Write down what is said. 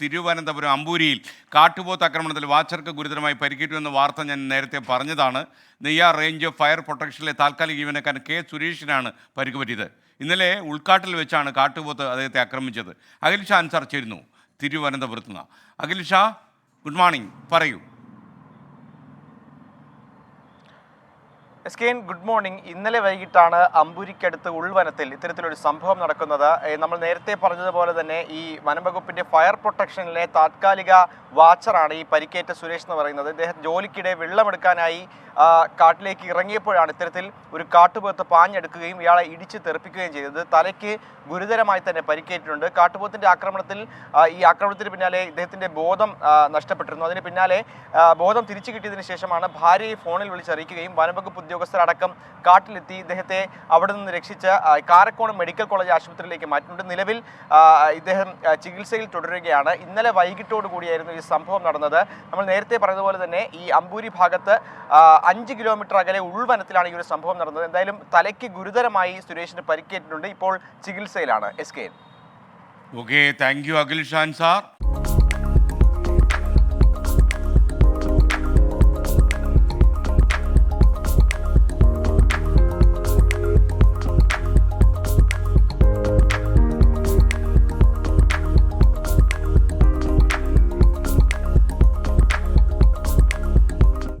തിരുവനന്തപുരം അമ്പൂരിയിൽ കാട്ടുപോത്ത് ആക്രമണത്തിൽ വാച്ചർക്ക് ഗുരുതരമായി പരിക്കേറ്റു എന്ന വാർത്ത ഞാൻ നേരത്തെ പറഞ്ഞതാണ്. നെയ്യാർ റേഞ്ച് ഓഫ് ഫയർ പ്രൊട്ടക്ഷനിലെ താൽക്കാലിക ജീവനക്കാരൻ കെ സുരേഷിനാണ് പരിക്ക് പറ്റിയത് ഇന്നലെ ഉൾക്കാട്ടിൽ വെച്ചാണ് കാട്ടുപോത്ത് അദ്ദേഹത്തെ ആക്രമിച്ചത്. അഖിൽ ഷാ അൻസാർ ചേരുന്നു തിരുവനന്തപുരത്ത് നിന്ന്. Akhil good morning. പറയൂ. S K good morning. ഇന്നലെ വൈകിട്ടാണ് അമ്പൂരിക്കടുത്ത് ഉൾവനത്തിൽ ഇത്തരത്തിലൊരു സംഭവം നടക്കുന്നത്. നമ്മൾ നേരത്തെ പറഞ്ഞതുപോലെ തന്നെ ഈ വനംവകുപ്പിന്റെ ഫയർ പ്രൊട്ടക്ഷനിലെ താത്കാലിക വാച്ചറാണ് ഈ പരിക്കേറ്റ സുരേഷ് എന്ന് പറയുന്നത്. ഇദ്ദേഹം ജോലിക്കിടെ വെള്ളമെടുക്കാനായി കാട്ടിലേക്ക് ഇറങ്ങിയപ്പോഴാണ് ഇത്തരത്തിൽ ഒരു കാട്ടുപോത്ത് പാഞ്ഞെടുക്കുകയും ഇയാളെ ഇടിച്ച് തെറിപ്പിക്കുകയും ചെയ്തത്. തലയ്ക്ക് ഗുരുതരമായി തന്നെ പരിക്കേറ്റിട്ടുണ്ട്. കാട്ടുപോത്തിന്റെ ആക്രമണത്തിൽ ഈ ആക്രമണത്തിന് പിന്നാലെ ഇദ്ദേഹത്തിന്റെ ബോധം നഷ്ടപ്പെട്ടിരുന്നു. അതിന് പിന്നാലെ ബോധം തിരിച്ചു കിട്ടിയതിന് ശേഷമാണ് ഭാര്യയെ ഫോണിൽ വിളിച്ചറിയിക്കുകയും വനംവകുപ്പ് ഉദ്യോഗസ്ഥരടക്കം കാട്ടിലെത്തി ഇദ്ദേഹത്തെ അവിടെ നിന്ന് രക്ഷിച്ച് കാരക്കോണം മെഡിക്കൽ കോളേജ് ആശുപത്രിയിലേക്ക് മാറ്റിയിട്ടുണ്ട്. നിലവിൽ ഇദ്ദേഹം ചികിത്സയിൽ തുടരുകയാണ്. ഇന്നലെ വൈകിട്ടോട് കൂടിയായിരുന്നു ഈ സംഭവം നടന്നത്. നമ്മൾ നേരത്തെ പറഞ്ഞതുപോലെ തന്നെ ഈ അമ്പൂരി ഭാഗത്ത് അഞ്ച് കിലോമീറ്റർ അകലെ ഉൾവനത്തിലാണ് ഈ ഒരു സംഭവം നടന്നത്. എന്തായാലും തലയ്ക്ക് ഗുരുതരമായി സുരേഷിന് പരിക്കേറ്റിട്ടുണ്ട്. ഇപ്പോൾ ചികിത്സയിലാണ്. S K okay thank you Akhil Shan sir